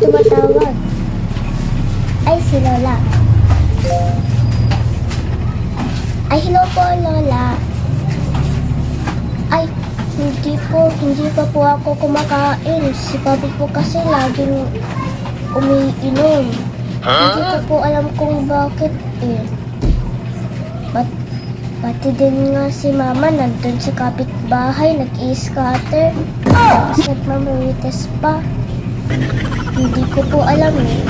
tumatawag. Ay, si Lola. Ay, hello po, Lola. Ay, hindi po, hindi pa po ako kumakain. Si Papi po kasi laging umiinom. Huh? Hindi ko po alam kung bakit eh. Bat pati din nga si Mama nandun sa kapitbahay, nag-i-scatter. Oh! Tapos nagmamurites pa. Hindi ko po alam eh.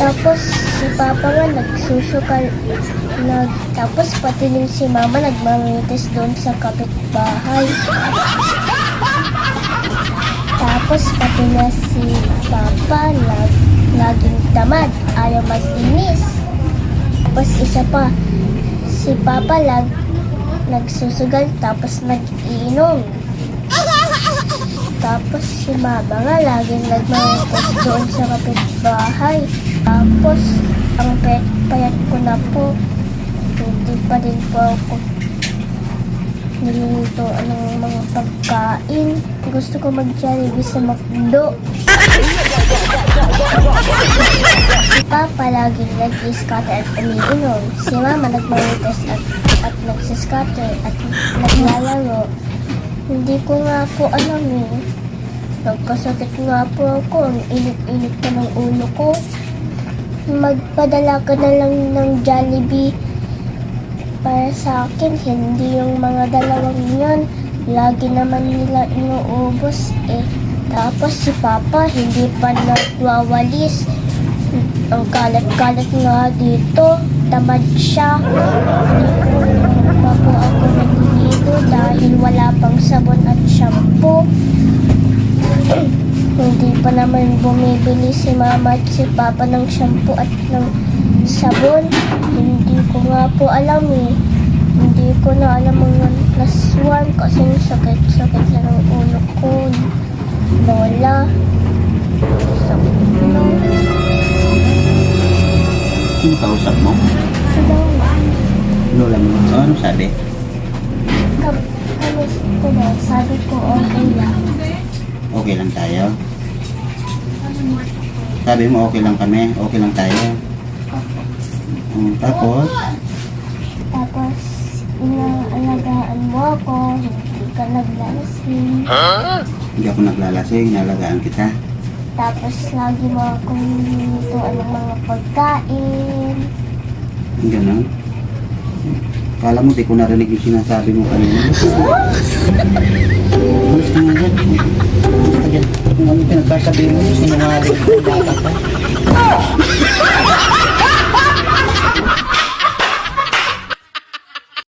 Tapos si Papa nga nagsusukal. Nag, tapos pati din si Mama nagmamarites doon sa kapitbahay. Tapos pati na si Papa nag, laging tamad, ayaw maglinis. Tapos isa pa, si Papa lag, nagsusugal tapos nag-iinom. Tapos si Mama nga laging nagmamarites doon sa kapitbahay. Tapos ang payat-payat ko na po, hindi pa din po ako niluluto ng mga pagkain. Gusto ko mag-jollibee sa McDo. Papa laging nag-scatter at umiinom. Si Mama nagmamitas at, at nagsiscatter at naglalaro. Hindi ko nga po alam eh. Nagkasakit nga po ako. Ang init-init pa ng ulo ko. Magpadala ka na lang ng Jollibee para sa akin, hindi yung mga dalawang yun. Lagi naman nila inuubos eh. Tapos si Papa, hindi pa nagwawalis. Ang kalat-kalat nga dito. Tamad siya. Hindi pa po ako naliligo dahil wala pang sabon at shampoo. hindi pa naman bumibili si Mama at si Papa ng shampoo at ng sabon. Hindi ko nga po alam eh. Hindi ko na alam mga plus one kasi sakit-sakit na ng ulo ko. Lola. Sakit na. Sino kausap mo? Si Lola. Lola mo. Ano sabi? Kam- Kamis ko daw. Sabi ko okay lang. Okay lang tayo. Sabi mo okay lang kami, okay lang tayo. Um, tapos, Tapos, inaalagaan mo ako. Hindi ka naglalasing. hindi ako naglalasing, nalagaan kita. Tapos, lagi mo akong nilutuan ng mga pagkain. Ganun. Kala mo, di ko narinig yung sinasabi mo kanina. Alis ka nga dyan. Alis ka dyan. Kung ano pinagkasabi mo, sinungaling ko, bata ka.